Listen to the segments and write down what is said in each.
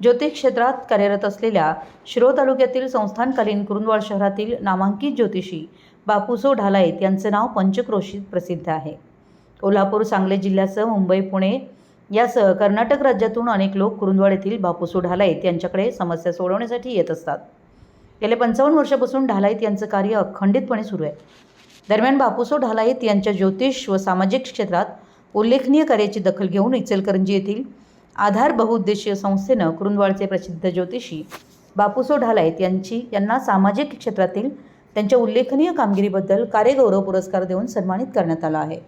ज्योतिष क्षेत्रात कार्यरत असलेल्या शिरो तालुक्यातील संस्थानकालीन कुरुंदवाड शहरातील नामांकित ज्योतिषी बापूसो ढालाईत यांचे नाव पंचक्रोशीत प्रसिद्ध आहे. कोल्हापूर सांगली जिल्ह्यासह मुंबई पुणे यासह कर्नाटक राज्यातून अनेक लोक कुरुंदवाड येथील बापूसो ढालाईत यांच्याकडे समस्या सोडवण्यासाठी येत असतात. गेल्या पंचावन्न वर्षापासून ढालाईत यांचं कार्य अखंडितपणे सुरू आहे. दरम्यान बापूसो ढालाईत यांच्या ज्योतिष व सामाजिक क्षेत्रात उल्लेखनीय कार्याची दखल घेऊन इचलकरंजी येथील आधार बहुउद्देशीय संस्थेनं कुरुंदवाडचे प्रसिद्ध ज्योतिषी बापूसो ढालाईत यांची यांना सामाजिक क्षेत्रातील त्यांच्या उल्लेखनीय कामगिरीबद्दल कार्यगौरव पुरस्कार देऊन सन्मानित करण्यात आला आहे.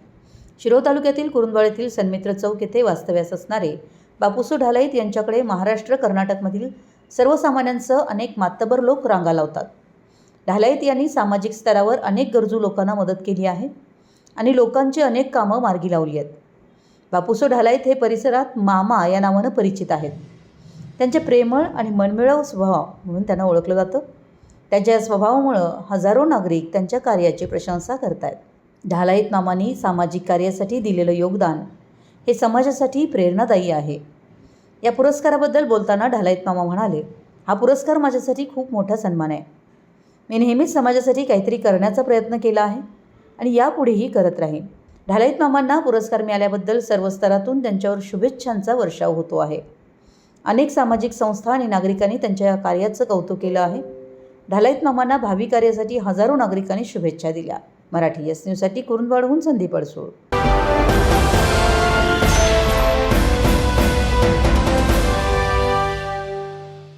शिरो तालुक्यातील कुरुंदवाड येथील सन्मित्र चौक येथे वास्तव्यास असणारे बापूसो ढालाईत यांच्याकडे महाराष्ट्र कर्नाटकमधील सर्वसामान्यांसह अनेक मातबर लोक रांगा लावतात. ढालाईत यांनी सामाजिक स्तरावर अनेक गरजू लोकांना मदत केली आहे आणि लोकांची अनेक कामं मार्गी लावली आहेत. बापूसो ढालाईत हे परिसरात मामा या नावानं परिचित आहेत. त्यांचे प्रेमळ आणि मनमिळाव स्वभाव म्हणून त्यांना ओळखलं जातं. त्यांच्या या स्वभावामुळं हजारो नागरिक त्यांच्या कार्याची प्रशंसा करत आहेत ढालाईत मामांनी सामाजिक कार्यासाठी दिलेलं योगदान हे समाजासाठी प्रेरणादायी आहे. या पुरस्काराबद्दल बोलताना ढालाईत मामा म्हणाले हा पुरस्कार माझ्यासाठी खूप मोठा सन्मान आहे. मी नेहमीच समाजासाठी काहीतरी करण्याचा प्रयत्न केला आहे आणि यापुढेही करत राहीन. ढालाईत मामांना पुरस्कार मिळाल्याबद्दल सर्व स्तरातून त्यांच्यावर शुभेच्छांचा वर्षाव होतो आहे. अनेक सामाजिक संस्था आणि नागरिकांनी त्यांच्या या कार्याचं कौतुक केलं आहे. ढालाईत मामांना भावी कार्यासाठी हजारो नागरिकांनी शुभेच्छा दिल्या. मराठी एस न्यूजसाठी कुरुंदवाडहून संदीप अडसूळ.